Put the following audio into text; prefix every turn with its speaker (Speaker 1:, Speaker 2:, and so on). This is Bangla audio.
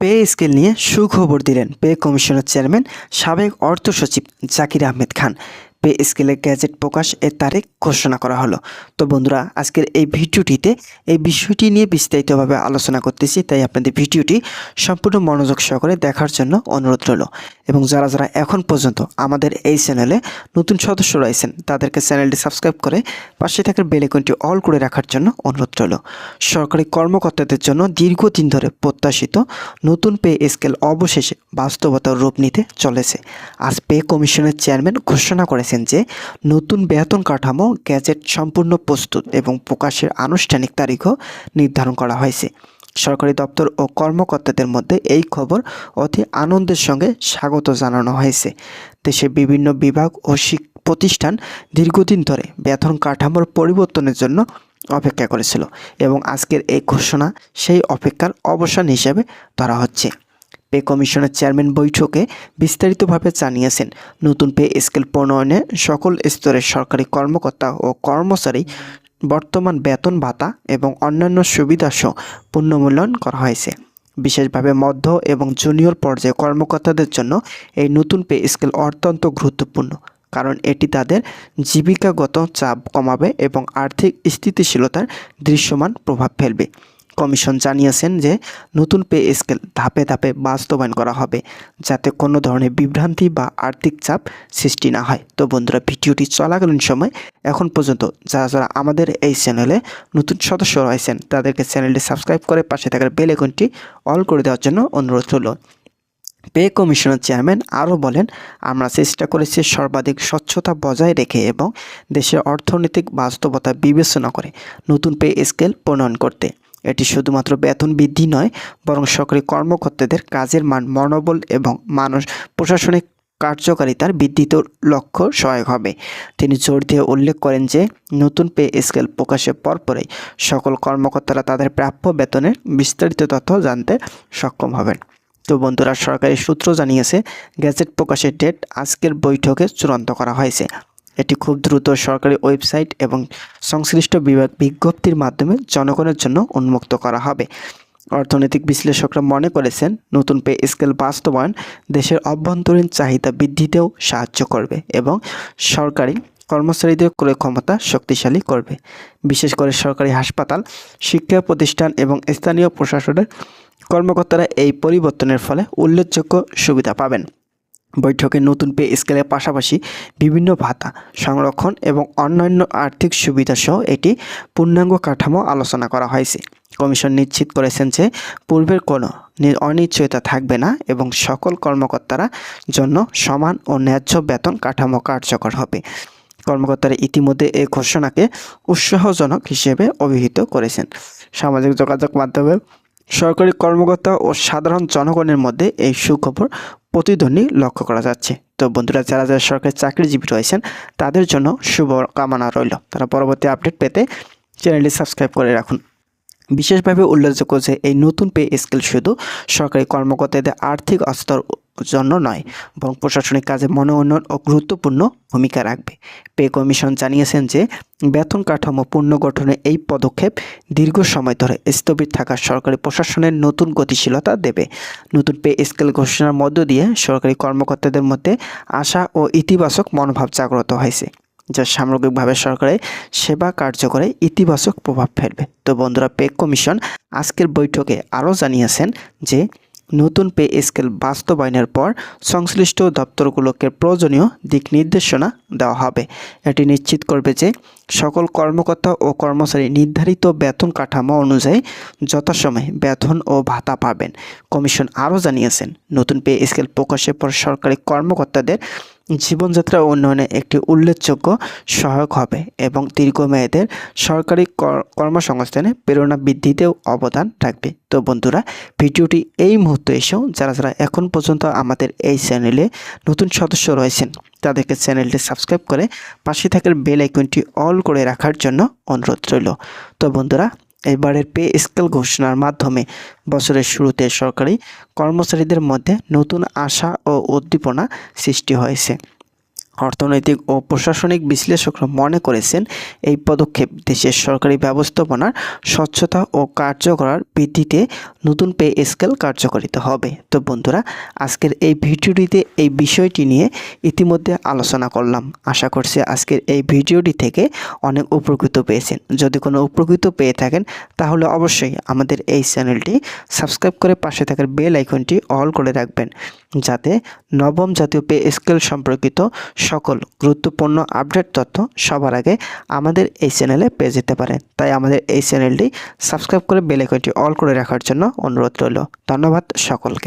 Speaker 1: পে স্কেল নিয়ে সুখবর দিলেন পে কমিশনের চেয়ারম্যান সাবেক অর্থ সচিব জাকির আহমেদ খান। পে স্কেলের গ্যাজেট প্রকাশ এর তারিখ ঘোষণা করা হলো। তো বন্ধুরা, আজকের এই ভিডিওটিতে এই বিষয়টি নিয়ে বিস্তারিতভাবে আলোচনা করতেছি, তাই আপনাদের ভিডিওটি সম্পূর্ণ মনোযোগ সহকারে দেখার জন্য অনুরোধ রইল। এবং যারা যারা এখন পর্যন্ত আমাদের এই চ্যানেলে নতুন সদস্য রয়েছেন, তাদেরকে চ্যানেলটি সাবস্ক্রাইব করে পাশে থাকার বেলেকনটি অল করে রাখার জন্য অনুরোধ রইল। সরকারি কর্মকর্তাদের জন্য দীর্ঘদিন ধরে প্রত্যাশিত নতুন পে স্কেল অবশেষে বাস্তবতার রূপ নিতে চলেছে। আজ পে কমিশনের চেয়ারম্যান ঘোষণা করেছেন যে, নতুন বেতন কাঠামো, গ্যাজেট সম্পূর্ণ প্রস্তুত এবং প্রকাশের আনুষ্ঠানিক তারিখও নির্ধারণ করা হয়েছে। সরকারি দপ্তর ও কর্মকর্তাদের মধ্যে এই খবর অতি আনন্দের সঙ্গে স্বাগত জানানো হয়েছে। দেশের বিভিন্ন বিভাগ ও শিক প্রতিষ্ঠান দীর্ঘদিন ধরে বেতন কাঠামোর পরিবর্তনের জন্য অপেক্ষা করেছিল এবং আজকের এই ঘোষণা সেই অপেক্ষার অবসান হিসেবে ধরা হচ্ছে। পে কমিশনের চেয়ারম্যান বৈঠকে বিস্তারিতভাবে জানিয়েছেন, নতুন পে স্কেল প্রণয়নে সকল স্তরের সরকারি কর্মকর্তা ও কর্মচারী বর্তমান বেতন ভাতা এবং অন্যান্য সুবিধাসহ পুনর্মূল্যায়ন করা হয়েছে। বিশেষভাবে মধ্য এবং জুনিয়র পর্যায়ে কর্মকর্তাদের জন্য এই নতুন পে স্কেল অত্যন্ত গুরুত্বপূর্ণ, কারণ এটি তাদের জীবিকাগত চাপ কমাবে এবং আর্থিক স্থিতিশীলতার দৃশ্যমান প্রভাব ফেলবে। কমিশন জানিয়েছেন যে নতুন পে স্কেল ধাপে ধাপে বাস্তবায়ন করা হবে, যাতে কোনো ধরনের বিভ্রান্তি বা আর্থিক চাপ সৃষ্টি না হয়। তো বন্ধুরা, ভিডিওটি চলাকালীন সময় এখন পর্যন্ত যারা যারা আমাদের এই চ্যানেলে নতুন সদস্য রয়েছেন, তাদেরকে চ্যানেলটি সাবস্ক্রাইব করে পাশে থাকার বেল আইকনটি অল করে দেওয়ার জন্য অনুরোধ হলো পে কমিশনের চেয়ারম্যান আরও বলেন, আমরা চেষ্টা করেছি সর্বাধিক স্বচ্ছতা বজায় রেখে এবং দেশের অর্থনৈতিক বাস্তবতা বিবেচনা করে নতুন পে স্কেল প্রণয়ন করতে। এটি শুধুমাত্র বেতন বৃদ্ধি নয়, বরং সরকারি কর্মকর্তাদের কাজের মান মনোবল এবং মানুষ প্রশাসনিক কার্যকারিতার বৃদ্ধিত লক্ষ্য সহায়ক হবে। তিনি জোর দিয়ে উল্লেখ করেন যে, নতুন পে স্কেল প্রকাশের পরপরই সকল কর্মকর্তারা তাদের প্রাপ্য বেতনের বিস্তারিত তথ্য জানতে সক্ষম হবেন। তো বন্ধুরা, সরকারি সূত্র জানিয়েছে গ্যাজেট প্রকাশের ডেট আজকের বৈঠকে চূড়ান্ত করা হয়েছে। এটি খুব দ্রুত সরকারি ওয়েবসাইট এবং সংশ্লিষ্ট বিভাগ বিজ্ঞপ্তির মাধ্যমে জনগণের জন্য উন্মুক্ত করা হবে। অর্থনৈতিক বিশ্লেষকরা মনে করেছেন, নতুন পে স্কেল বাস্তবায়ন দেশের অভ্যন্তরীণ চাহিদা বৃদ্ধিতেও সাহায্য করবে এবং সরকারি কর্মচারীদের ক্রয় ক্ষমতা শক্তিশালী করবে। বিশেষ করে সরকারি হাসপাতাল, শিক্ষা প্রতিষ্ঠান এবং স্থানীয় প্রশাসনের কর্মকর্তারা এই পরিবর্তনের ফলে উল্লেখযোগ্য সুবিধা পাবেন। বৈঠকে নতুন পে স্কেলের পাশাপাশি বিভিন্ন ভাতা, সংরক্ষণ এবং অন্যান্য আর্থিক সুবিধা সহ এটি পূর্ণাঙ্গ কাঠামো আলোচনা করা হয়েছে। কমিশন নিশ্চিত করেছেন যে পূর্বের কোনো অনিশ্চয়তা থাকবে না এবং সকল কর্মকর্তারা জন্য সমান ও ন্যায্য বেতন কাঠামো কার্যকর হবে। কর্মকর্তারা ইতিমধ্যে এই ঘোষণাকে উৎসাহজনক হিসেবে অভিহিত করেছেন। সামাজিক যোগাযোগ মাধ্যমে সরকারি কর্মকর্তা ও সাধারণ জনগণের মধ্যে এই সুখবর প্রতিধ্বনি লক্ষ্য করা যাচ্ছে। তো বন্ধুরা, যারা যারা সরকারি চাকরিজীবী রয়েছেন, তাদের জন্য শুভ কামনা রইল। তারা পরবর্তী আপডেট পেতে চ্যানেলটি সাবস্ক্রাইব করে রাখুন। বিশেষভাবে উল্লেখযোগ্য যে, এই নতুন পে স্কেল শুধু সরকারি কর্মকর্তাদের আর্থিক অস্তর জন্য নয়, বরং প্রশাসনিক কাজে মনোনয়ন ও গুরুত্বপূর্ণ ভূমিকা রাখবে। পে কমিশন জানিয়েছেন যে, বেতন কাঠামো পুনর্গঠনে এই পদক্ষেপ দীর্ঘ সময় ধরে স্থবির থাকা সরকারি প্রশাসনের নতুন গতিশীলতা দেবে। নতুন পে স্কেল ঘোষণার মধ্য দিয়ে সরকারি কর্মকর্তাদের মধ্যে আশা ও ইতিবাচক মনোভাব জাগ্রত হয়েছে, যা সামগ্রিকভাবে সরকারের সেবা কার্যকরে ইতিবাচক প্রভাব ফেলবে। তো বন্ধুরা, পে কমিশন আজকের বৈঠকে আরও জানিয়েছেন যে নতুন পে স্কেল বাস্তবায়নের পর সংশ্লিষ্ট দপ্তরগুলোকে প্রয়োজনীয় দিক নির্দেশনা দেওয়া হবে। এটি নিশ্চিত করবে যে সকল কর্মকর্তা ও কর্মচারী নির্ধারিত বেতন কাঠামো অনুযায়ী যথাসময়ে বেতন ও ভাতা পাবেন। কমিশন আরও জানিয়েছেন, নতুন পে স্কেল প্রকাশের পর সরকারি কর্মকর্তাদের জীবনযাত্রা উন্নয়নে একটি উল্লেখযোগ্য সহায়ক হবে এবং দীর্ঘমেয়াদের সরকারি কর- কর্মসংস্থানে প্রেরণা বৃদ্ধিতেও অবদান রাখবে তো বন্ধুরা, ভিডিওটি এই মুহূর্তে এসেও যারা যারা এখন পর্যন্ত আমাদের এই চ্যানেলে নতুন সদস্য রয়েছেন, তাদেরকে চ্যানেলটি সাবস্ক্রাইব করে পাশে থাকার বেল আইকনটি অল করে রাখার জন্য অনুরোধ রইল। তো বন্ধুরা এবারের পে স্কেল ঘোষণার মাধ্যমে বছরের শুরুতে সরকারি কর্মচারীদের মধ্যে নতুন আশা ও উদ্দীপনা সৃষ্টি হয়েছে। অর্থনৈতিক ও প্রশাসনিক বিশ্লেষকরা মনে করেছেন এই পদক্ষেপ দেশের সরকারি ব্যবস্থাপনার স্বচ্ছতা ও কার্যকর ভিত্তিতে নতুন পে স্কেল কার্যকরিত হবে। তো বন্ধুরা, আজকের এই ভিডিওটিতে এই বিষয়টি নিয়ে ইতিমধ্যে আলোচনা করলাম। আশা করছি আজকের এই ভিডিওটি থেকে অনেক উপকৃত পেয়েছেন। যদি কোনো উপকৃত পেয়ে থাকেন, তাহলে অবশ্যই আমাদের এই চ্যানেলটি সাবস্ক্রাইব করে পাশে থাকার বেল আইকনটি অল করে রাখবেন। যাতে নবম জাতীয় পে স্কেল সম্পর্কিত সকল গুরুত্বপূর্ণ আপডেট তথ্য সবার আগে আমাদের এই চ্যানেলে পেয়ে যেতে পারেন তাই আমাদের এই চ্যানেলটি সাবস্ক্রাইব করে বেলেকটি অল করে রাখার জন্য অনুরোধ রইল। ধন্যবাদ সকলকে।